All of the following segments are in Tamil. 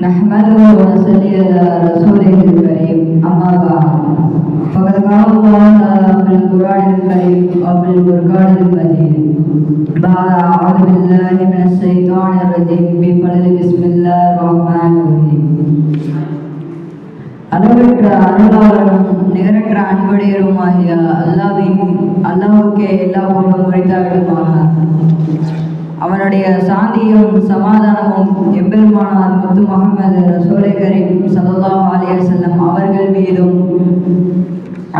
نحمده ونصلي على رسوله الكريم أما بعد فقد قال الله تعالى في القرآن الكريم وفي الفرقان المجيد بعد أعوذ بالله من الشيطان الرجيم بفضل بسم الله الرحمن الرحيم அளவற்ற அருளாளனும் நிகரற்ற அன்புடையருமாகிய அல்லாவின் அல்லாவுக்கே எல்லா புகழும் உரித்தாவிடுமாக அவனுடைய சாந்தியும் சமாதானமும் எம்பெருமானார் முத்து முகமது ரசூலை கரீம் சல்லல்லாஹு அலைஹி செல்லம் அவர்கள் மீதும்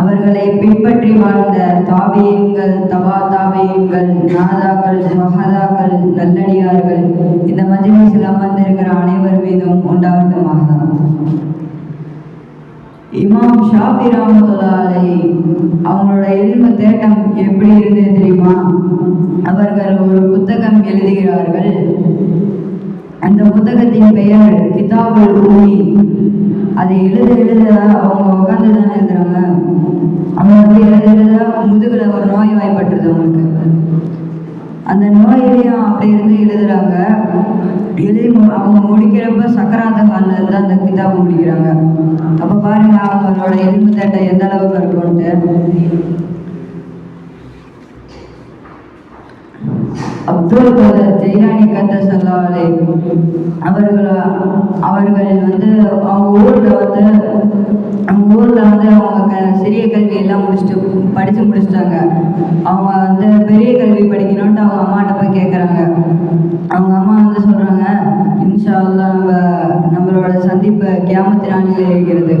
அவர்களை பின்பற்றி வாழ்ந்த தாபியங்கள் தபா தாபியங்கள் நாதாக்கள் மகதாக்கள் நல்லடியார்கள் இந்த மஜ்லிஸில் அமர்ந்திருக்கிற அனைவர் மீதும் உண்டாகட்டுமாக இமாம் ஷாஃபி ராமத்துல்லாலை அவங்களோட இல்ம தேட்டம் எப்படி இருந்தது தெரியுமா? அவர்கள் ஒரு புத்தகம் எழுதுகிறார்கள். அந்த புத்தகத்தின் பெயர் கிதாபுல் ஊமி அதை எழுத எழுத அவங்க உட்காந்து தானே எழுதுறாங்க அவங்க வந்து எழுத எழுத முதுகில் ஒரு நோய் வாய்ப்பட்டுருது அவங்களுக்கு. அந்த நோயிலையும் அப்படி இருந்து எழுதுறாங்க. எழுதி மு- அவங்க முடிக்கிறப்ப சக்கராந்த காலில் இருந்து அந்த கிதாபை முடிக்கிறாங்க. அவங்களோட இரும்பு தட்டை எந்த அளவுக்கு இருக்கும்ட்டு அப்துல் கதர் ஜெய்ரானி கத்த சொல்லாலே அவர்கள் அவர்கள் வந்து அவங்க ஊர்ல வந்து அவங்க ஊர்ல வந்து அவங்க க- சிறிய கல்வி எல்லாம் முடிச்சுட்டு படிச்சு முடிச்சிட்டாங்க. அவங்க வந்து பெரிய கல்வி படிக்கணும்ட்டு அவங்க அம்மாட்ட போய் கேட்குறாங்க அவங்க அம்மா வந்து சொல்றாங்க இன்ஷா நம்ம நம்மளோட சந்திப்பு கியாமத்து இருக்கிறது.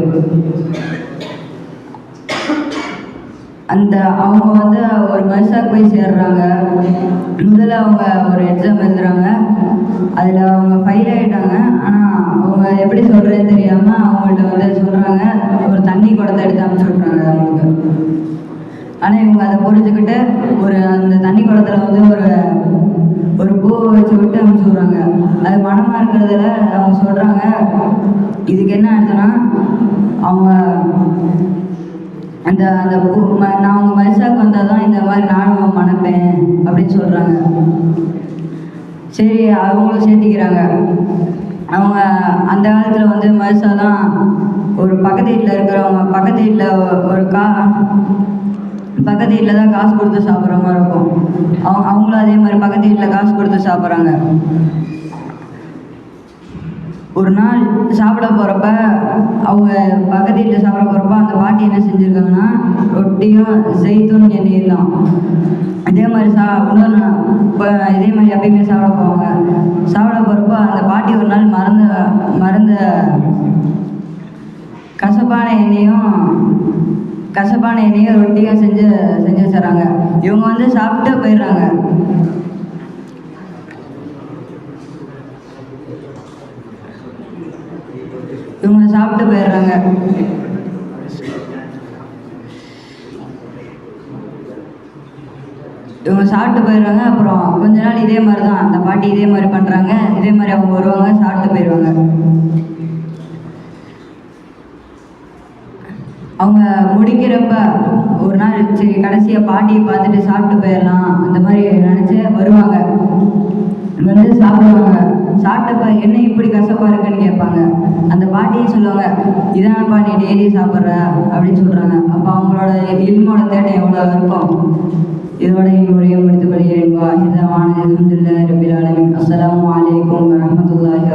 அந்த அவங்க வந்து ஒரு மனுஷாக்கு போய் சேர்றாங்க. முதல்ல அவங்க ஒரு எக்ஸாம் எழுதுறாங்க. அதில் அவங்க ஃபெயில் ஆகிட்டாங்க ஆனால் அவங்க எப்படி சொல்கிறேன்னு தெரியாமல் அவங்கள்ட்ட வந்து சொல்கிறாங்க ஒரு தண்ணி குடத்தை எடுத்து அனுப்பிச்சு விட்றாங்க அவங்களுக்கு. ஆனால் இவங்க அதை புரிஞ்சுக்கிட்டு ஒரு அந்த தண்ணி குடத்தில் வந்து ஒரு ஒரு பூவை வச்சு விட்டு அவங்க சொல்கிறாங்க அது மனமாக இருக்கிறதுல அவங்க சொல்கிறாங்க இதுக்கு என்ன அர்த்தம்னா அவங்க அந்த அந்த பூ- ம- நான் அவங்க மனுஷாக்கு வந்தால் தான் இந்த மாதிரி நானும் மணப்பேன் அப்படின்னு சொல்கிறாங்க சரி அவங்களும் சேர்த்திக்கிறாங்க. அவங்க அந்த காலத்தில் வந்து மனுஷாலாம் ஒரு பக்கத்து வீட்டில் இருக்கிறவங்க பக்கத்து வீட்டில் ஒரு கா பக்கத்து வீட்டில் தான் காசு கொடுத்து சாப்பிட்ற மாதிரி இருக்கும். அவங்க அவங்களும் அதே மாதிரி பக்கத்து வீட்டில் காசு கொடுத்து சாப்பிட்றாங்க. ஒரு நாள் சாப்பிட போகிறப்ப அவங்க பக்கத்து வீட்டில் சாப்பிட போகிறப்ப அந்த பாட்டி என்ன செஞ்சுருக்காங்கன்னா ரொட்டியும் ஜெய்தூன் எண்ணெயும் தான். இதே மாதிரி சா இன்னொரு நாள் இப்போ இதே மாதிரி எப்பயுமே சாப்பிட போவாங்க. கசப்பான எண்ணெயும் ரொட்டியும் செஞ்சு செஞ்சு வச்சுறாங்க இவங்க வந்து சாப்பிட்டு போயிடுறாங்க. இவங்க சாப்பிட்டு போயிடுறாங்க. இவங்க சாப்பிட்டு போயிடுறாங்க. அப்புறம் கொஞ்ச நாள் இதே மாதிரி தான் அந்த பாட்டி இதே மாதிரி பண்ணுறாங்க இதே மாதிரி அவங்க வருவாங்க சாப்பிட்டு போயிடுவாங்க. அவங்க முடிக்கிறப்ப ஒரு நாள் சரி கடைசியாக பாட்டியை பார்த்துட்டு சாப்பிட்டு போயிடலாம் அந்த மாதிரி நினச்சி வருவாங்க. வந்து சாப்பிடுவாங்க. சாப்பிட்டப்ப என்ன இப்படி கசப்பாக இருக்குன்னு கேட்பாங்க. அந்த பாட்டியும் சொல்லுவாங்க இதானப்பா நீ டெய்லி சாப்பிட்ற அப்படின்னு சொல்கிறாங்க அப்போ அவங்களோட இல்மோட தேட்டம் எவ்வளோ இருக்கும்? இதோட என்னுடைய முடித்துக் கொள்கிறேன். வாஹிதவான அலமதுல்லா ரபில் ஆலமின். அஸ்ஸலாமு அலைக்கும் வரஹ்மத்துல்லாஹி